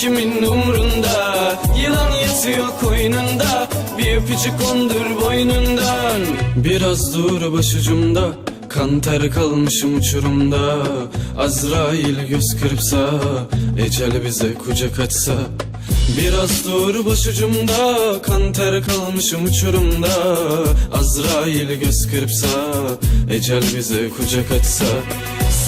kimin umrunda Yılan yatıyor koynunda bir öpücük kondur boynundan. Biraz dur başucumda Kan ter kalmışım uçurumda. Azrail göz kırpsa Ecel bize kucak açsa. Biraz dur başucumda Kan ter kalmışım uçurumda. Azrail göz kırpsa Ecel bize kucak açsa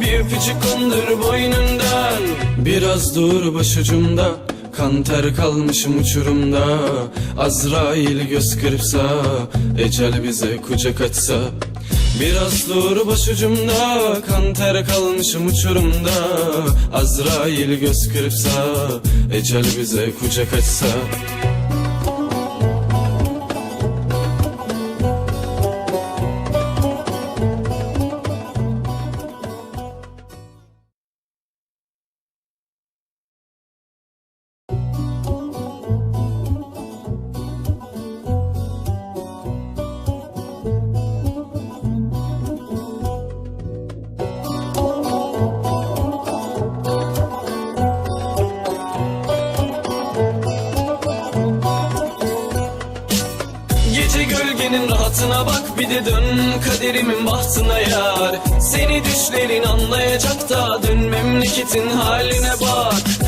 bir öpücük kondur boynundan. Biraz dur başucumda. Kan ter kalmışım uçurumda. Azrail göz kırpsa Ecel bize kucak açsa. Biraz dur başucumda. Kan ter kalmışım uçurumda. Azrail göz kırpsa Ecel bize kucak açsa rahatına bak bir de dön kaderimin bahtına yar. Seni düşlerin anlayacak da dön memleketin haline bak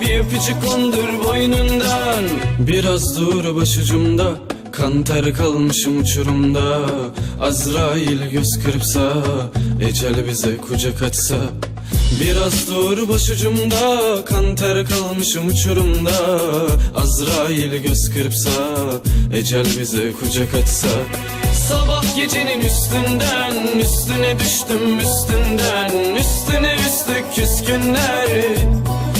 Bir öpücük kondur boynundan. Biraz dur başucumda Kan ter kalmışım uçurumda. Azrail göz kırpsa Ecel bize kucak açsa. Biraz dur başucumda Kan ter kalmışım uçurumda. Azrail göz kırpsa Ecel bize kucak açsa. Sabah gecenin üstünden Üstüne düştüm üstünden. Üstüne üstlük küskünler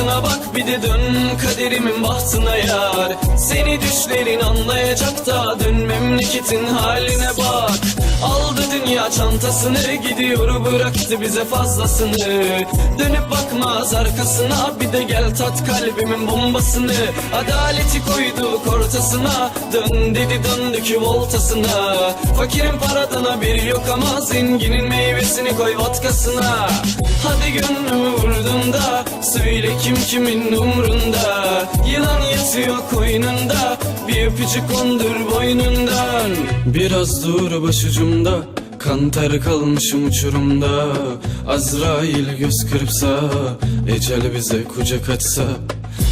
rahatına bak bir de dön kaderimin bahtına yar. Seni düşlerin anlayacak da dön memleketin haline bak. Aldı dünya çantasını gidiyor bıraktı bize fazlasını. Dönüp bakmaz arkasına bir de gel tat kalbimin bombasını. Adaleti koyduk ortasına dön dedi döndük voltasına Fakirin paradan haberi yok ama zenginin meyvesini koy vodkasına. Hadi da söyle kim kimin umrunda? Yılan yatıyor koynunda. Bir öpücük kondur boynundan. Biraz dur başucumda. Kan ter kalmışım uçurumda. Azrail göz kırpsa Ecel bize kucak açsa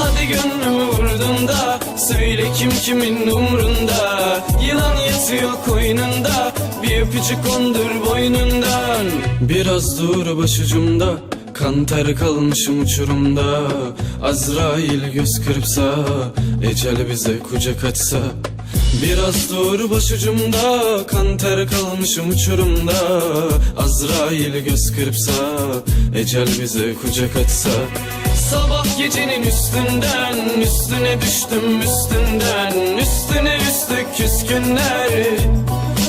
Hadi gönlümü vurdun da Söyle kim kimin umrunda. Yılan yatıyor koynunda Bir öpücük kondur boynundan. Biraz dur başucumda Kan ter kalmışım uçurumda. Azrail göz kırpsa Ecel bize kucak açsa Biraz dur başucumda Kan ter kalmışım uçurumda. Azrail göz kırpsa Ecel bize kucak açsa Sabah gecenin üstünden Üstüne düştüm üstünden. Üstüne üstlük küskünler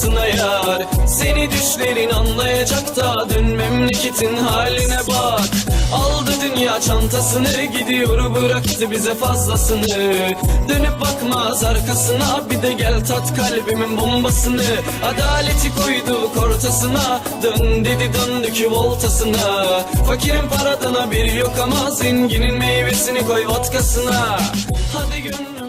bahtına yar. Seni düşlerin anlayacak da dön memleketin haline bak. Aldı dünya çantasını gidiyor bıraktı bize fazlasını. Dönüp bakmaz arkasına bir de gel tat kalbimin bombasını. Adaleti koyduk ortasına dön dedi döndük voltasına Fakirin paradan haberi yok ama zenginin meyvesini koy vodkasına. Hadi gönlüm